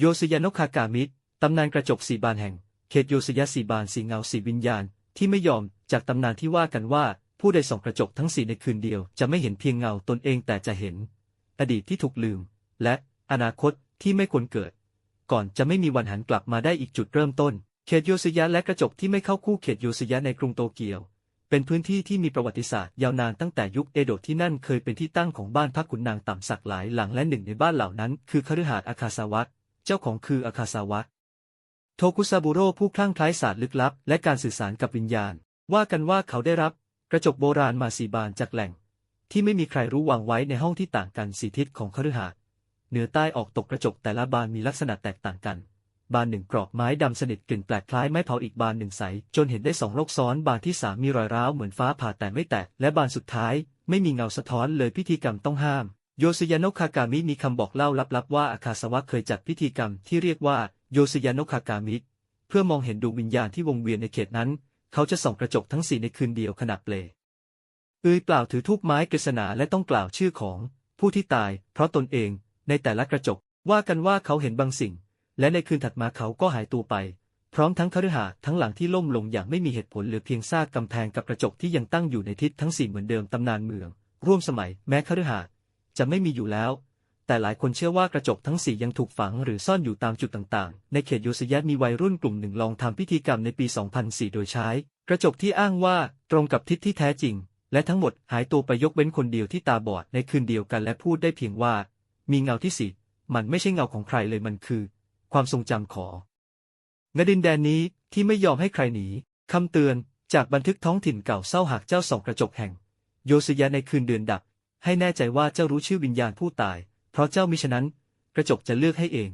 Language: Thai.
โยสยานกคากามิตรตำนานกระจกสีบานแห่ง เขตโยสยาสีบานสีเงาสีวิญญาณ ที่ไม่ยอมจากตำนานที่ว่ากันว่า ผู้ใดส่องกระจกทั้งสี่ในคืนเดียว จะไม่เห็นเพียงเงาตนเองแต่จะเห็น อดีตที่ถูกลืม และอนาคตที่ไม่ควรเกิด ก่อนจะไม่มีวันหันกลับมาได้อีกจุดเริ่มต้น เขตโยสยะและกระจกที่ไม่เข้าคู่เขตโยสยะในกรุงโตเกียว เป็นพื้นที่ที่มีประวัติศาสตร์ยาวนานตั้งแต่ยุคเอโดะที่นั่นเคยเป็นที่ตั้งของบ้านพักขุนนางต่ำสักหลายหลังและหนึ่งในบ้านเหล่านั้น คือคฤหาสน์อาคาซาวะ เจ้าของคืออาคาซาวะ โทคุซาบุโร่ผู้คลั่งไคล้ศาสตร์ลึกลับ และการสื่อสารกับวิญญาณ ว่ากันว่าเขาได้รับ กระจกโบราณมาสีบานจากแหล่ง ที่ไม่มีใครรู้วางไว้ในห้องที่ต่างกันสีทิศของคฤหาสน์เหนือใต้ออกตกกระจกแต่ละบานมีลักษณะแตกต่างกัน บานหนึ่งกรอบไม้ดำสนิทกลิ่นแปลกคล้ายไม้เผาอีกบานหนึ่งใส จนเห็นได้สองโลกซ้อน บานที่สามมีรอยร้าวเหมือนฟ้าผ่าแต่ไม่แตกและบานสุดท้าย ไม่มีเงาสะท้อนเลยพิธีกรรมต้องห้าม โยสยานะคากามิมีคำบอกเล่าลับๆว่าอาคาสวะเคยจัดพิธีกรรมที่เรียกว่าโยสยานะคากามิเพื่อมองเห็นดวงวิญญาณที่วงเวียนในเขตนั้น เขาจะส่องกระจกทั้งสี่ในคืนเดียวขณะเปลเอยเปล่าถือทูบไม้กฤษณาและต้องกล่าวชื่อของผู้ที่ตาย เพราะตนเองในแต่ละกระจกว่ากันว่าเขาเห็นบางสิ่ง และในคืนถัดมาเขาก็หายตัวไป พร้อมทั้งคฤหาสน์ทั้งหลังที่ล่มลงอย่างไม่มีเหตุผลเหลือเพียงซากกำแพงกับกระจกที่ยังตั้งอยู่ในทิศทั้งสี่เหมือนเดิมตำนานเมือง ร่วมสมัยแม้คฤหาสน์ จะไม่มีอยู่แล้ว แต่หลายคนเชื่อว่ากระจกทั้งสี่ยังถูกฝังหรือซ่อนอยู่ตามจุดต่างๆ ในเขตโยสยะมีวัยรุ่นกลุ่มหนึ่งลองทำพิธีกรรมในปี 2004 โดยใช้ กระจกที่อ้างว่าตรงกับทิศที่แท้จริง และทั้งหมดหายตัวไปยกเว้นคนเดียวที่ตาบอดในคืนเดียวกันและพูดได้เพียงว่า มีเงาที่สี่มันไม่ใช่เงาของใครเลยมันคือ ความทรงจำของณดินแดนนี้ที่ไม่ยอมให้ใครหนีคำเตือนจากบันทึกท้องถิ่นเก่าเศร้าหากเจ้าสองกระจกแห่ง โยสยะในคืนเดือนดับ ให้แน่ใจว่าเจ้ารู้ชื่อวิญญาณผู้ตาย เพราะเจ้ามิฉะนั้น กระจกจะเลือกให้เอง